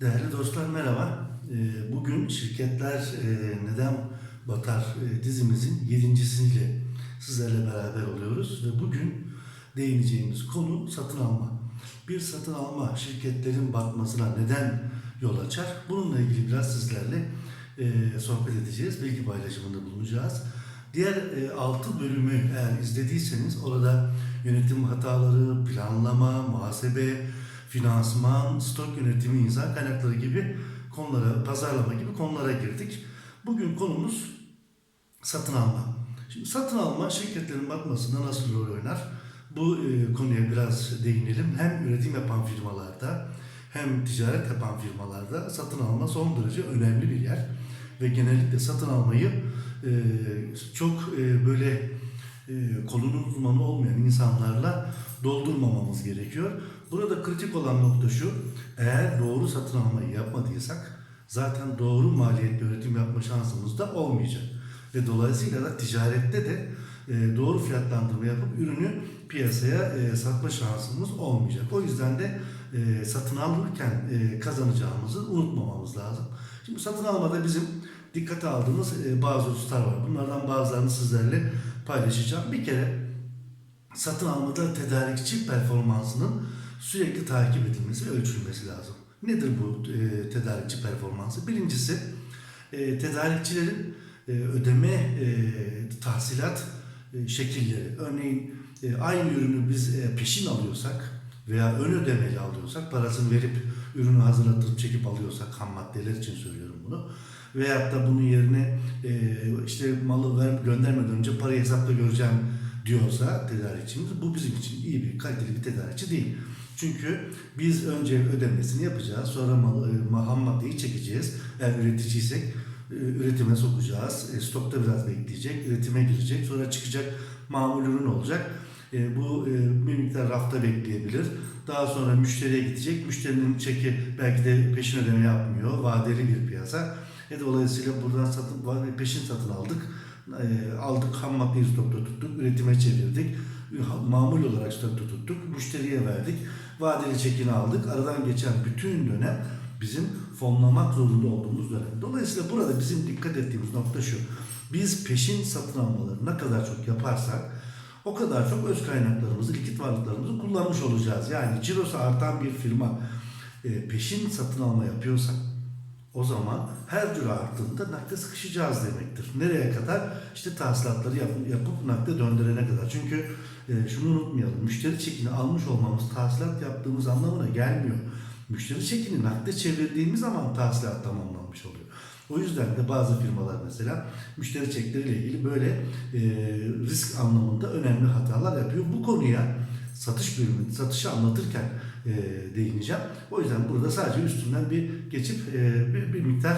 Değerli dostlar merhaba. Ee, Bugün Şirketler e, Neden Batar e, dizimizin yedincisiyle sizlerle beraber oluyoruz ve bugün değineceğimiz konu satın alma. Bir satın alma şirketlerin batmasına neden yol açar? Bununla ilgili biraz sizlerle e, sohbet edeceğiz, bilgi paylaşımında bulunacağız. Diğer e, 6 bölümü eğer izlediyseniz orada yönetim hataları, planlama, muhasebe, finansman, stok yönetimi, insan kaynakları gibi konulara, pazarlama gibi konulara girdik. Bugün konumuz satın alma. Şimdi satın alma şirketlerin batmasında nasıl rol oynar? Bu e, konuya biraz değinelim. Hem üretim yapan firmalarda hem ticaret yapan firmalarda satın alma son derece önemli bir yer. Ve genellikle satın almayı e, çok e, böyle e, kolunun uzmanı olmayan insanlarla doldurmamamız gerekiyor. Burada kritik olan nokta şu, eğer doğru satın almayı yapmadıysak zaten doğru maliyetli üretim yapma şansımız da olmayacak. Ve dolayısıyla da ticarette de e, doğru fiyatlandırma yapıp ürünü piyasaya e, satma şansımız olmayacak. O yüzden de satın alırken kazanacağımızı unutmamamız lazım. Şimdi satın almada bizim dikkate aldığımız bazı hususlar var. Bunlardan bazılarını sizlerle paylaşacağım. Bir kere satın almada tedarikçi performansının sürekli takip edilmesi ölçülmesi lazım. Nedir bu e, tedarikçi performansı? Birincisi e, tedarikçilerin e, ödeme e, tahsilat e, şekilleri. Örneğin e, aynı ürünü biz e, peşin alıyorsak veya ön ödemeli alıyorsak, parasını verip ürünü hazırlatıp çekip alıyorsak, ham maddeler için söylüyorum bunu. Veyahut da bunun yerine e, işte malı ver, göndermeden önce parayı hesapta göreceğim diyorsa tedarikçimiz bu bizim için iyi bir kaliteli bir tedarikçi değil. Çünkü biz önce ödemesini yapacağız, sonra malı, e, ham maddeyi çekeceğiz. Eğer üreticiysek e, üretime sokacağız, e, stokta biraz bekleyecek, üretime girecek, sonra çıkacak mamul ürün olacak. E, bu e, bir miktar rafta bekleyebilir. Daha sonra müşteriye gidecek. Müşterinin çeki belki de peşin ödeme yapmıyor. Vadeli bir piyasa. E, dolayısıyla buradan satın, peşin satın aldık. E, aldık ham maddeyi stokta tuttuk. Üretime çevirdik. Mamul olarak stokta tuttuk. Müşteriye verdik. Vadeli çekini aldık. Aradan geçen bütün dönem bizim fonlamak zorunda olduğumuz dönem. Dolayısıyla burada bizim dikkat ettiğimiz nokta şu. Biz peşin satın almaları ne kadar çok yaparsak o kadar çok öz kaynaklarımızı, likit varlıklarımızı kullanmış olacağız. Yani cirosu artan bir firma e, peşin satın alma yapıyorsa o zaman her ciro arttığında nakde sıkışacağız demektir. Nereye kadar? İşte tahsilatları yap, yapıp nakde döndürene kadar. Çünkü e, şunu unutmayalım. Müşteri çekini almış olmamız tahsilat yaptığımız anlamına gelmiyor. Müşteri çekini nakde çevirdiğimiz zaman tahsilat tamamlanmış oluyor. O yüzden de bazı firmalar mesela müşteri çekleriyle ilgili böyle e, risk anlamında önemli hatalar yapıyor. Bu konuya satış bölümü, satışı anlatırken e, değineceğim. O yüzden burada sadece üstünden bir geçip e, bir, bir miktar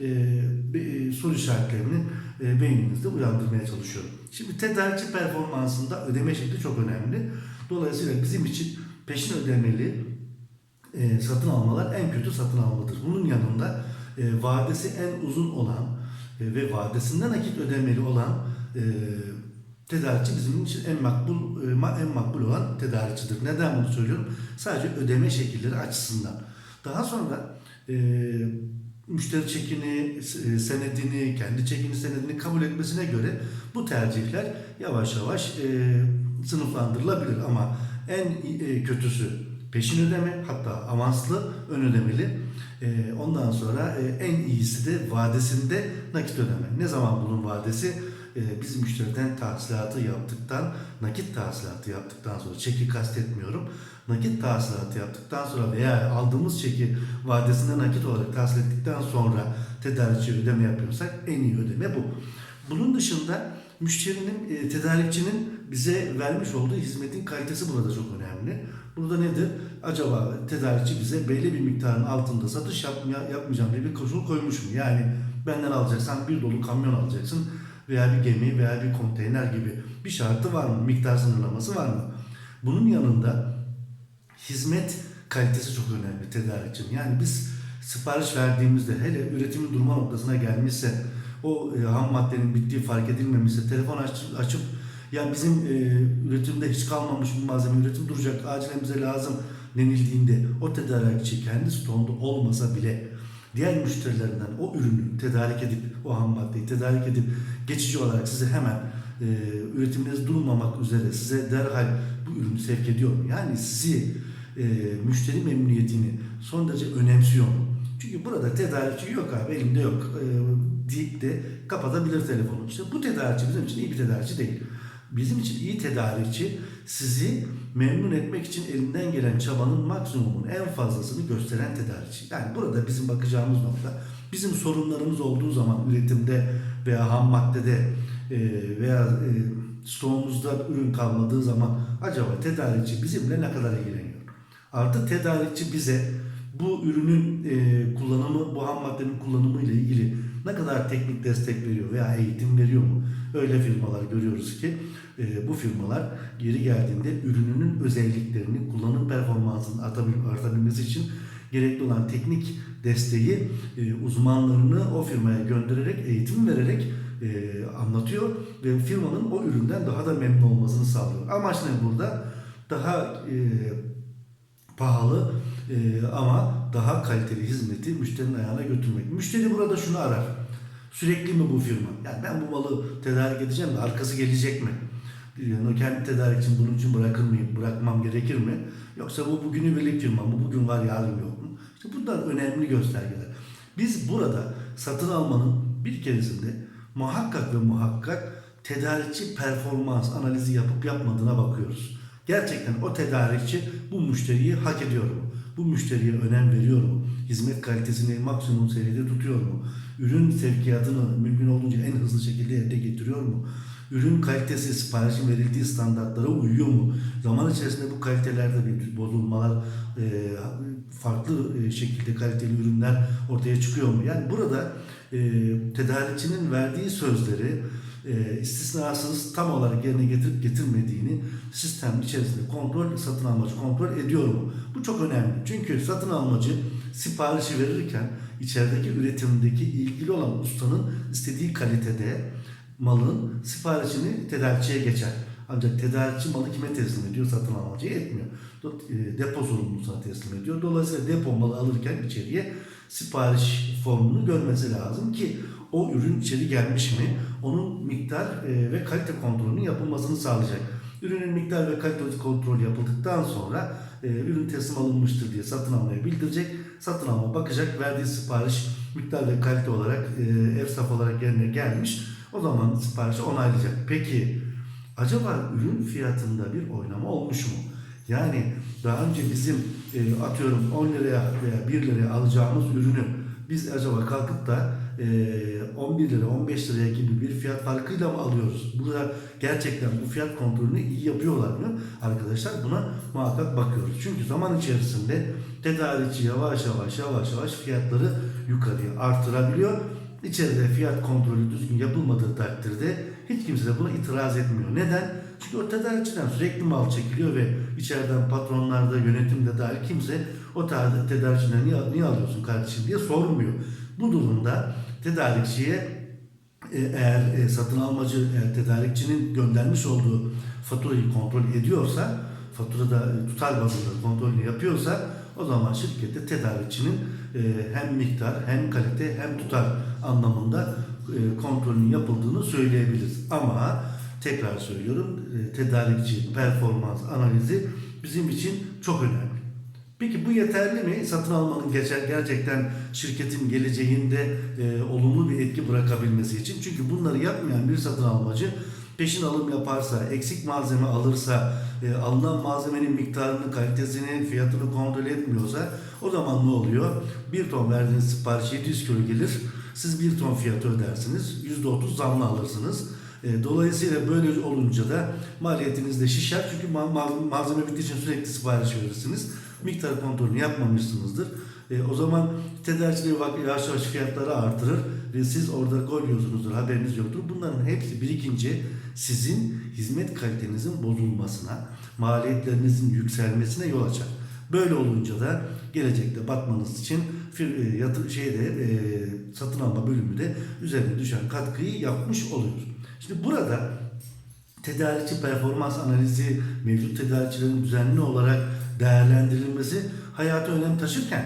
e, bir, e, soru işaretlerini e, beyninizde uyandırmaya çalışıyorum. Şimdi tedarikçi performansında ödeme şekli çok önemli. Dolayısıyla bizim için peşin ödemeli e, satın almalar en kötü satın almadır. Bunun yanında e, vadesi en uzun olan e, ve vadesinden nakit ödemeli olan e, tedarikçi bizim için en makbul e, en makbul olan tedarikçidir. Neden bunu söylüyorum? Sadece ödeme şekilleri açısından. Daha sonra e, müşteri çekini, e, senedini, kendi çekini, senedini kabul etmesine göre bu tercihler yavaş yavaş e, sınıflandırılabilir ama en e, kötüsü peşin ödeme hatta avanslı ön ödemeli. E, ondan sonra e, en iyisi de vadesinde nakit ödeme. Ne zaman bunun vadesi? E, biz müşteriden tahsilatı yaptıktan, nakit tahsilatı yaptıktan sonra, çeki kastetmiyorum, nakit tahsilatı yaptıktan sonra veya aldığımız çeki vadesinde nakit olarak tahsil ettikten sonra tedarikçi ödeme yapıyorsak en iyi ödeme bu. Bunun dışında müşterinin, e, tedarikçinin bize vermiş olduğu hizmetin kalitesi burada çok önemli. Burada nedir? Acaba tedarikçi bize belli bir miktarın altında satış yapmaya, yapmayacağım diye bir koşul koymuş mu? Yani benden alacaksan bir dolu kamyon alacaksın veya bir gemi veya bir konteyner gibi bir şartı var mı? Miktar sınırlaması var mı? Bunun yanında hizmet kalitesi çok önemli tedarikçinin. Yani biz sipariş verdiğimizde hele üretimin durma noktasına gelmişse o e, ham maddenin bittiği fark edilmemişse telefon aç, açıp ya bizim e, üretimde hiç kalmamış bu malzeme üretim duracak acilen bize lazım denildiğinde o tedarikçi kendi stoğunda olmasa bile diğer müşterilerinden o ürünü tedarik edip o ham maddeyi tedarik edip geçici olarak size hemen e, üretiminiz durmamak üzere size derhal bu ürünü sevk ediyor? Yani sizi e, müşteri memnuniyetini son derece önemsiyor? Çünkü burada tedarikçi yok abi elimde yok e, deyip de kapatabilir telefonu. İşte bu tedarikçi bizim için iyi bir tedarikçi değil. Bizim için iyi tedarikçi sizi memnun etmek için elinden gelen çabanın maksimumun en fazlasını gösteren tedarikçi. Yani burada bizim bakacağımız nokta bizim sorunlarımız olduğu zaman üretimde veya ham maddede e, veya e, stoğumuzda ürün kalmadığı zaman acaba tedarikçi bizimle ne kadar ilgileniyor? Artı tedarikçi bize bu ürünün e, kullanımı, bu ham maddenin kullanımı ile ilgili ne kadar teknik destek veriyor veya eğitim veriyor mu? Öyle firmalar görüyoruz ki e, bu firmalar geri geldiğinde ürününün özelliklerini, kullanım performansını artabil- artabilmesi için gerekli olan teknik desteği e, uzmanlarını o firmaya göndererek, eğitim vererek e, anlatıyor ve firmanın o üründen daha da memnun olmasını sağlıyor. Amaç ne burada? Daha e, pahalı e, ama daha kaliteli hizmeti müşterinin ayağına götürmek. Müşteri burada şunu arar. Sürekli mi bu firma? Yani ben bu malı tedarik edeceğim de arkası gelecek mi? Yani o kendi tedarikçim bunun için bırakır mıyım, bırakmam gerekir mi? Yoksa bu bugünü birlik firma mı, bugün var yarın yok mu? İşte bunlar önemli göstergeler. Biz burada satın almanın bir keresinde muhakkak ve muhakkak tedarikçi performans analizi yapıp yapmadığına bakıyoruz. Gerçekten o tedarikçi bu müşteriyi hak ediyor mu? Bu müşteriye önem veriyor mu? Hizmet kalitesini maksimum seviyede tutuyor mu? Ürün sevkiyatını mümkün olduğunca en hızlı şekilde yerine getiriyor mu? Ürün kalitesi siparişin verildiği standartlara uyuyor mu? Zaman içerisinde bu kalitelerde bir bozulmalar, e, farklı e, şekilde kaliteli ürünler ortaya çıkıyor mu? Yani burada e, tedarikçinin verdiği sözleri e, istisnasız tam olarak yerine getirip getirmediğini sistem içerisinde kontrol, satın almacı kontrol ediyor mu? Bu çok önemli. Çünkü satın almacı siparişi verirken içerideki üretimdeki ilgili olan ustanın istediği kalitede malın siparişini tedarikçiye geçer. Ancak tedarikçi malı kime teslim ediyor? Satın almacıya etmiyor. E, Depo sorumlusuna teslim ediyor. Dolayısıyla depo malı alırken içeriye sipariş formunu görmesi lazım ki o ürün içeri gelmiş mi? Onun miktar e, ve kalite kontrolünün yapılmasını sağlayacak. Ürünün miktar ve kalite kontrolü yapıldıktan sonra e, ürün teslim alınmıştır diye satın almaya bildirecek. Satın alma bakacak verdiği sipariş miktar ve kalite olarak e, EFSAF olarak yerine gelmiş. O zaman siparişi onaylayacak. Peki acaba ürün fiyatında bir oynama olmuş mu? Yani daha önce bizim e, atıyorum 10 liraya veya 1 liraya alacağımız ürünü biz acaba kalkıp da e, 11 lira 15 liraya gibi bir fiyat farkıyla mı alıyoruz? Burada gerçekten bu fiyat kontrolünü iyi yapıyorlar mı? Arkadaşlar buna muhakkak bakıyoruz. Çünkü zaman içerisinde tedarikçi yavaş yavaş yavaş yavaş fiyatları yukarıya artırabiliyor. İçeride fiyat kontrolü düzgün yapılmadığı takdirde hiç kimse de buna itiraz etmiyor. Neden? Çünkü o tedarikçiden sürekli mal çekiliyor ve içeriden patronlarda, yönetimde dahil kimse o tarzda tedarikçiden niye, niye alıyorsun kardeşim diye sormuyor. Bu durumda tedarikçiye e, eğer e, satın almacı eğer tedarikçinin göndermiş olduğu faturayı kontrol ediyorsa, faturada e, tutar bazında kontrolünü yapıyorsa o zaman şirkette tedarikçinin e, hem miktar hem kalite hem tutar anlamında e, kontrolün yapıldığını söyleyebiliriz. Ama tekrar söylüyorum e, tedarikçi performans analizi bizim için çok önemli. Peki bu yeterli mi? Satın almanın gerçekten şirketin geleceğinde e, olumlu bir etki bırakabilmesi için. Çünkü bunları yapmayan bir satın almacı peşin alım yaparsa, eksik malzeme alırsa, e, alınan malzemenin miktarını, kalitesini, fiyatını kontrol etmiyorsa o zaman ne oluyor? Bir ton verdiğiniz sipariş 700 kilo gelir. Siz bir ton fiyatı ödersiniz. %30 zamlı alırsınız. E, Dolayısıyla böyle olunca da maliyetiniz de şişer. Çünkü ma- ma- malzeme bittiği için sürekli sipariş verirsiniz. Miktar kontrolünü yapmamışsınızdır. E, o zaman tedarikçileri bak yavaş yavaş fiyatları artırır ve siz orada gol yiyorsunuzdur, haberiniz yoktur. Bunların hepsi birikince sizin hizmet kalitenizin bozulmasına, maliyetlerinizin yükselmesine yol açar. Böyle olunca da gelecekte batmanız için e, yatı, şeyde e, satın alma bölümü de üzerine düşen katkıyı yapmış oluyor. Şimdi burada tedarikçi performans analizi mevcut tedarikçilerin düzenli olarak değerlendirilmesi hayata önem taşırken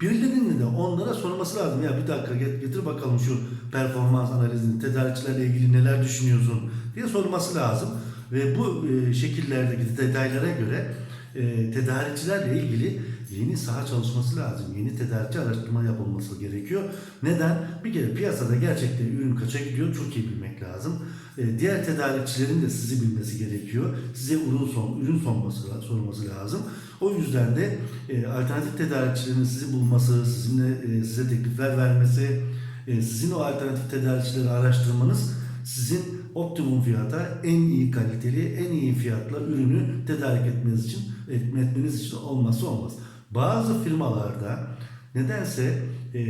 birilerinin de onlara sorması lazım. Ya bir dakika get- getir bakalım şu performans analizini, tedarikçilerle ilgili neler düşünüyorsun diye sorması lazım. Ve bu e, şekillerdeki detaylara göre e, tedarikçilerle ilgili yeni saha çalışması lazım. Yeni tedarikçi araştırma yapılması gerekiyor. Neden? Bir kere piyasada gerçekten ürün kaça gidiyor çok iyi bilmek lazım. E, diğer tedarikçilerin de sizi bilmesi gerekiyor. Size ürün son ürün sonması sorması lazım. O yüzden de e, alternatif tedarikçilerin sizi bulması, sizinle e, size teklifler vermesi, e, sizin o alternatif tedarikçileri araştırmanız sizin optimum fiyata en iyi kaliteli, en iyi fiyatla ürünü tedarik etmeniz için etmeniz için olmazsa olmaz. Bazı firmalarda nedense e,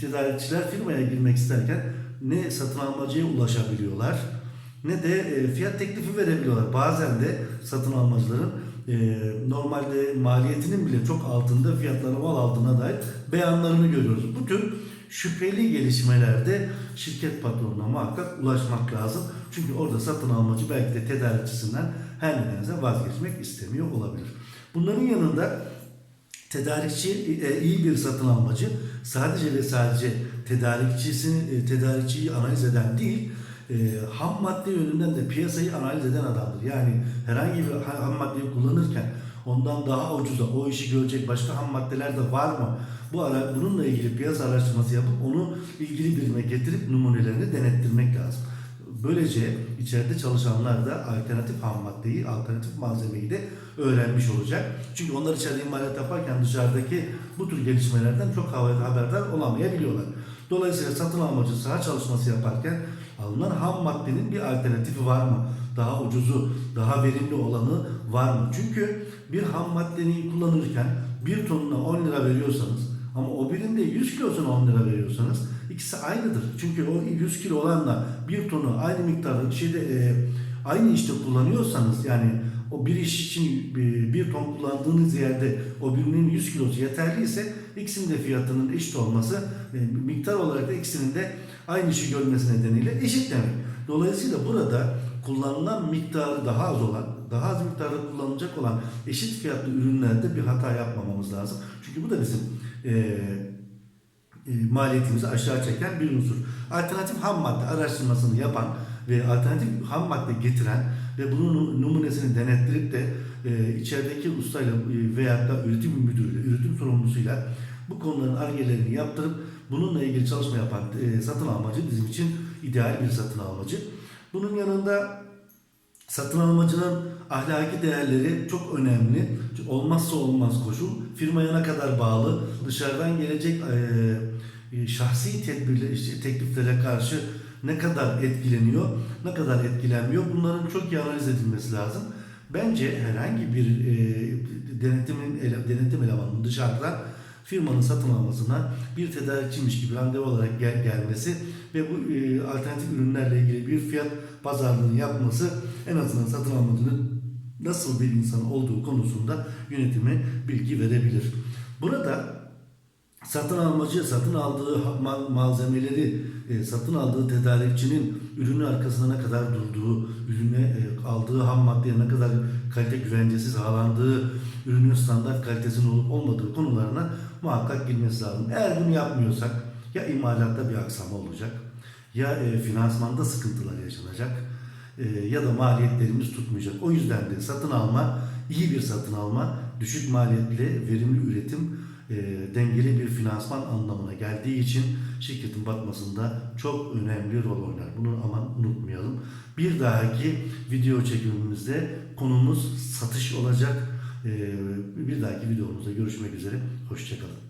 tedarikçiler firmaya girmek isterken ne satın almacıya ulaşabiliyorlar ne de e, fiyat teklifi verebiliyorlar. Bazen de satın almacıların e, normalde maliyetinin bile çok altında fiyatlara mal aldığına dair beyanlarını görüyoruz. Bu tür şüpheli gelişmelerde şirket patronuna muhakkak ulaşmak lazım. Çünkü orada satın almacı belki de tedarikçisinden her nedense vazgeçmek istemiyor olabilir. Bunların yanında tedarikçi e, iyi bir satın almacı sadece ve sadece tedarikçisini e, tedarikçiyi analiz eden değil e, ham madde yönünden de piyasayı analiz eden adamdır. Yani herhangi bir ha- ham maddeyi kullanırken ondan daha ucuza o işi görecek başka ham maddeler de var mı? Bu ara bununla ilgili piyasa araştırması yapıp onu ilgili birime getirip numunelerini denettirmek lazım. Böylece içeride çalışanlar da alternatif ham maddeyi, alternatif malzemeyi de öğrenmiş olacak. Çünkü onlar içeride imalat yaparken dışarıdaki bu tür gelişmelerden çok haberdar olamayabiliyorlar. Dolayısıyla satın almacı saha çalışması yaparken alınan ham maddenin bir alternatifi var mı? Daha ucuzu, daha verimli olanı var mı? Çünkü bir ham maddeyi kullanırken bir tonuna 10 lira veriyorsanız ama o birinde 100 kilosuna 10 lira veriyorsanız ikisi aynıdır. Çünkü o 100 kilo olanla bir tonu aynı miktarda şeyde e, aynı işte kullanıyorsanız yani o bir iş için bir, bir ton kullandığınız yerde o birinin 100 kilosu yeterliyse ikisinin de fiyatının eşit olması e, miktar olarak da ikisinin de aynı işi görmesi nedeniyle eşit demek. Dolayısıyla burada kullanılan miktarı daha az olan, daha az miktarda kullanılacak olan eşit fiyatlı ürünlerde bir hata yapmamamız lazım. Çünkü bu da bizim e, e, maliyetimizi aşağı çeken bir unsur. Alternatif ham madde araştırmasını yapan ve alternatif ham madde getiren ve bunun numunesini denettirip de e, içerideki ustayla e, veyahut da üretim müdürüyle, üretim sorumlusuyla bu konuların argelerini yaptırıp bununla ilgili çalışma yapan e, satın almacı bizim için ideal bir satın almacı. Bunun yanında satın almacının ahlaki değerleri çok önemli. Olmazsa olmaz koşul. Firmaya ne kadar bağlı, dışarıdan gelecek e, şahsi tedbirle, işte tekliflere karşı ne kadar etkileniyor, ne kadar etkilenmiyor bunların çok iyi analiz edilmesi lazım. Bence herhangi bir denetimin denetim elemanının dışarıdan firmanın satın almasına bir tedarikçiymiş gibi randevu olarak gel, gelmesi ve bu alternatif ürünlerle ilgili bir fiyat pazarlığını yapması en azından satın almacının nasıl bir insan olduğu konusunda yönetime bilgi verebilir. Burada satın almacı satın aldığı ma- malzemeleri e, satın aldığı tedarikçinin ürünü arkasına kadar durduğu, ürüne e, aldığı ham maddeye ne kadar kalite güvencesi sağlandığı, ürünün standart kalitesinin olup olmadığı konularına muhakkak girmesi lazım. Eğer bunu yapmıyorsak ya imalatta bir aksama olacak, ya e, finansmanda sıkıntılar yaşanacak, e, ya da maliyetlerimiz tutmayacak. O yüzden de satın alma, iyi bir satın alma, düşük maliyetli, verimli üretim, e, dengeli bir finansman anlamına geldiği için şirketin batmasında çok önemli rol oynar. Bunu aman unutmayalım. Bir dahaki video çekimimizde konumuz satış olacak. E, bir dahaki videomuzda görüşmek üzere. Hoşçakalın.